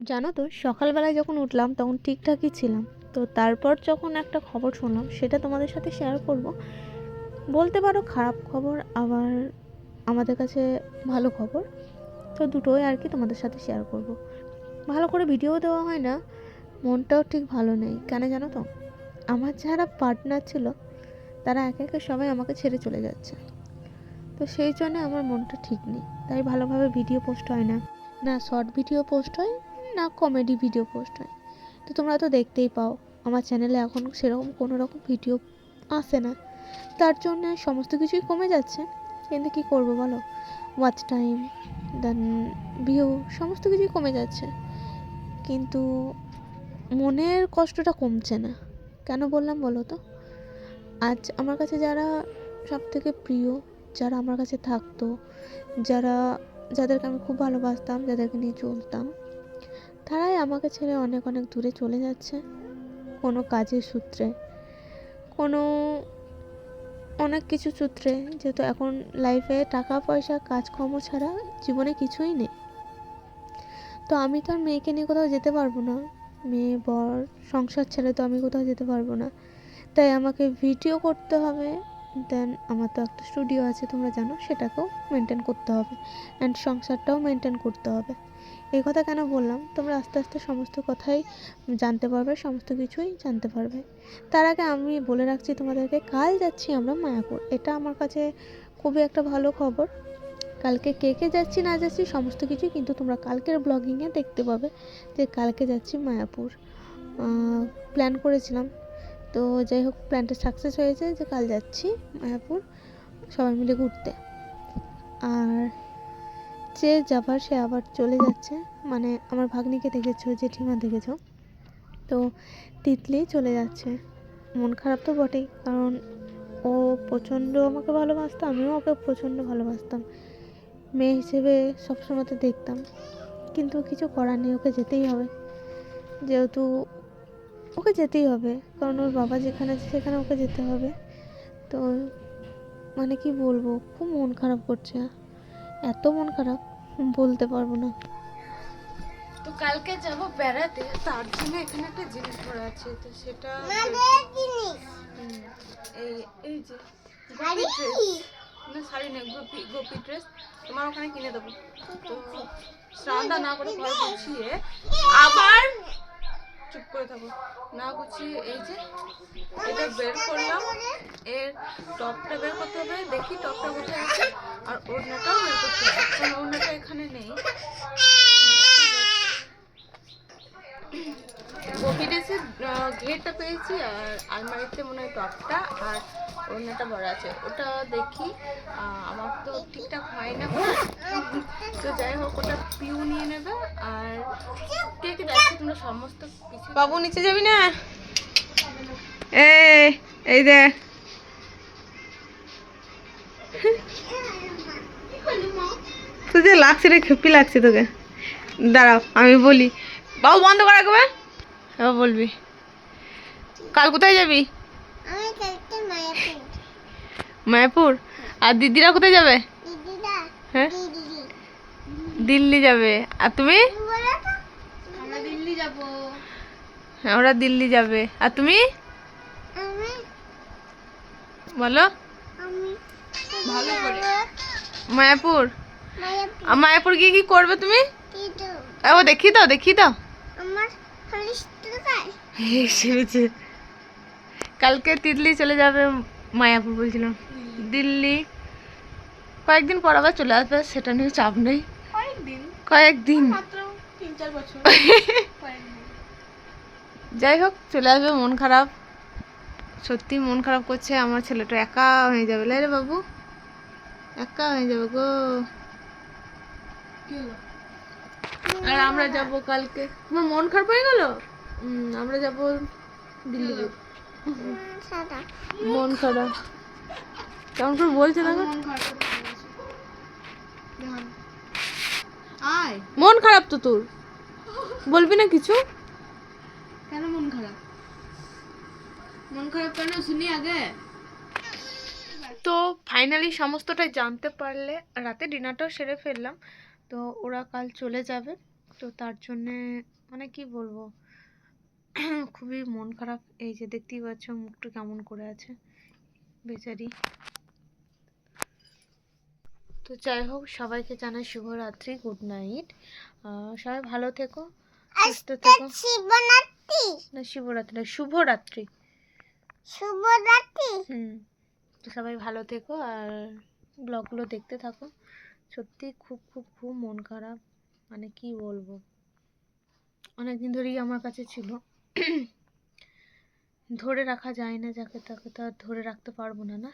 জানো তো, সকালবেলায় যখন উঠলাম তখন ঠিকঠাকই ছিলাম। তো তারপর যখন একটা খবর শুনলাম, সেটা তোমাদের সাথে শেয়ার করব। বলতে পারো খারাপ খবর, আবার আমাদের কাছে ভালো খবর। তো দুটোই আর কি তোমাদের সাথে শেয়ার করব। ভালো করে ভিডিও দেওয়া হয় না, মনটাও ঠিক ভালো নেই। কেন জানো তো, আমার যারা পার্টনার ছিল, তারা একে একে সবাই আমাকে ছেড়ে চলে যাচ্ছে। তো সেই জন্য আমার মনটা ঠিক নেই। তাই ভালোভাবে ভিডিও পোস্ট হয় না। না শর্ট ভিডিও পোস্ট হয় না কমেডি ভিডিও পোস্ট হয়। তো তোমরা তো দেখতেই পাও, আমার চ্যানেলে এখন সেরকম কোনো রকম ভিডিও আসে না। তার জন্য সমস্ত কিছুই কমে যাচ্ছে। কিন্তু কী করব বলো? ওয়াচ টাইম দেন ভিউ সমস্ত কিছুই কমে যাচ্ছে। কিন্তু মনের কষ্টটা কমছে না। কেন বললাম বলো তো? আজ আমার কাছে যারা সব থেকে প্রিয়, যারা আমার কাছে থাকতো, যারা, যাদেরকে আমি খুব ভালোবাসতাম, যাদেরকে নিয়ে চলতাম তারাই আমাকে ছেড়ে অনেক অনেক দূরে চলে যাচ্ছে। কোনো কাজের সূত্রে, কোনো অনেক কিছু সূত্রে, যেহেতু এখন লাইফে টাকা, পয়সা, কাজকর্ম ছাড়া জীবনে কিছুই নেই। তো আমি তো আর মেয়েকে নিয়ে কোথাও যেতে পারব না। মেয়ে, বর, সংসার ছেড়ে তো আমি কোথাও যেতে পারব না। তাই আমাকে ভিডিও করতে হবে। দেন আমার তো একটা স্টুডিও আছে, তোমরা জানো, সেটাকেও মেনটেন করতে হবে। অ্যান্ড সংসারটাও মেনটেন করতে হবে। এই কথা কেন বললাম? তোমরা আস্তে আস্তে সমস্ত কথাই জানতে পারবে, সমস্ত কিছুই জানতে পারবে। তার আগে আমি বলে রাখছি তোমাদেরকে, কাল যাচ্ছি আমরা মায়াপুর। এটা আমার কাছে খুবই একটা ভালো খবর। কালকে কে কে যাচ্ছি, না যাচ্ছি, সমস্ত কিছুই কিন্তু তোমরা কালকের ব্লগিংয়ে দেখতে পাবে যে কালকে যাচ্ছি মায়াপুর। প্ল্যান করেছিলাম। তো যাই হোক প্ল্যানটা সাকসেস হয়েছে যে কাল যাচ্ছি মায়াপুর সবাই মিলে ঘুরতে। আর যে যাবার, সে আবার চলে যাচ্ছে। মানে আমার ভাগ্নিকে দেখেছ, জেঠিমা দেখেছ। তো তিতলি চলে যাচ্ছে। মন খারাপ তো বটেই, কারণ ও প্রচণ্ড আমাকে ভালোবাসতো, আমিও ওকে প্রচণ্ড ভালোবাসতাম। মেয়ে হিসেবে সবসময় তো দেখতাম। কিন্তু কিছু করার নেই, ওকে যেতেই হবে। যেহেতু ওকে যেতেই হবে। কারণ ওর বাবা যেখানে আছে সেখানে ওকে যেতে হবে। তো মানে কি বলব খুব মন খারাপ করছে। এত মন খারাপ বলতে পারব না। তো কালকে যাব বেড়াতে তার জন্য এখানে একটা জিনিস পড়ে আছে তো সেটা এই এই যে গোপী ড্রেস না শাড়ি নেই গোপী গোপী ড্রেস তোমার ওখানে কিনে দেবো। তো স্নানটা না করে ঘর গুছিয়ে আবার চুপ করে থাকো। না গুছিয়ে এই যে এটা বের করলাম। এর টপটা বের করতে হবে। দেখি টপটা কোথায় আছে। আর ওড়নাটাও বের করতে হবে। কারণ ওড়নাটা এখানে নেই। গোপী ঘেরটা পেয়েছি আর আলমারিতে মনে হয় টপটা আর ওড়নাটা বড় আছে। ওটা দেখি। আমার তো ঠিকঠাক হয় না। তো যাই হোক, ওটা পিউ নিয়ে নেবে। আর সমস্ত কিছু বাবু নিচে যাবি না? এই এই দেখ তুই যে লাগছে রে খেপি লাগছে তোকে। দাঁড়াও আমি বলি। বাবু বন্ধ করা একবার। এবার বলবি। কাল কোথায় যাবি? মায়াপুর। আর দিদিরা কোথায় যাবে? হ্যাঁ? দিল্লি। যাবে। আর তুমি? যাব। হ্যাঁ, ওরা দিল্লি যাবে। আর তুমি? বলো। ভালো করে। মায়াপুর? আর মায়াপুর গিয়ে কি করবে তুমি? ও দেখি দাও দেখি দাও। কালকে দিল্লি চলে যাবে মায়াপুর বলছিলাম। দিল্লি। কয়েকদিন পর আবার চলে আসবে সেটা নিয়ে চাপ নেই। কয়েকদিন? কয়েকদিন। যাই হোক চলে আসবে মন খারাপ। সত্যি মন খারাপ করছে আমার ছেলেটা একা হয়ে যাবে। রে বাবু একা হয়ে যাবে গো। আর আমরা যাব কালকে। তোমার মন খারাপ হয়ে গেল? আমরা যাব দিল্লি। মন খারাপ। কেমন করে বলছে না মন খারাপ তো তোর। বলবি না কিছু? কেন মন খারাপ? মন খারাপ কেন? শুনি আগে। তো ফাইনালি সমস্তটাই জানতে পারলে রাতে ডিনারটাও সেরে ফেললাম। তো ওরা কাল চলে যাবে। তো তার জন্যে মানে কি বলব? খুবই মন খারাপ। এই যে দেখতেই পাচ্ছ মুখটা কেমন করে আছে। বেচারি। তো যাই হোক সবাইকে জানাই শুভরাত্রি গুড নাইট সবাই ভালো থেকো। সুস্থ থেকো শিবরাত্রি। না শিবরাত্রি শুভরাত্রি। শুভরাত্রি? হুম। তো সবাই ভালো থেকো আর ব্লগগুলো দেখতে থাকো। সত্যি খুব খুব খুব মন খারাপ। মানে কি বলব? অনেক দিন ধরেই আমার কাছে ছিল। ধরে রাখা যায় না যাকে তাকে তো আর ধরে রাখতে পারব না না?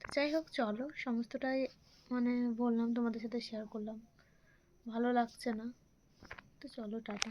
তো যাই হোক চলো সমস্তটাই মানে বললাম তোমাদের সাথে শেয়ার করলাম। ভালো লাগছে না। তো চলো টাটা।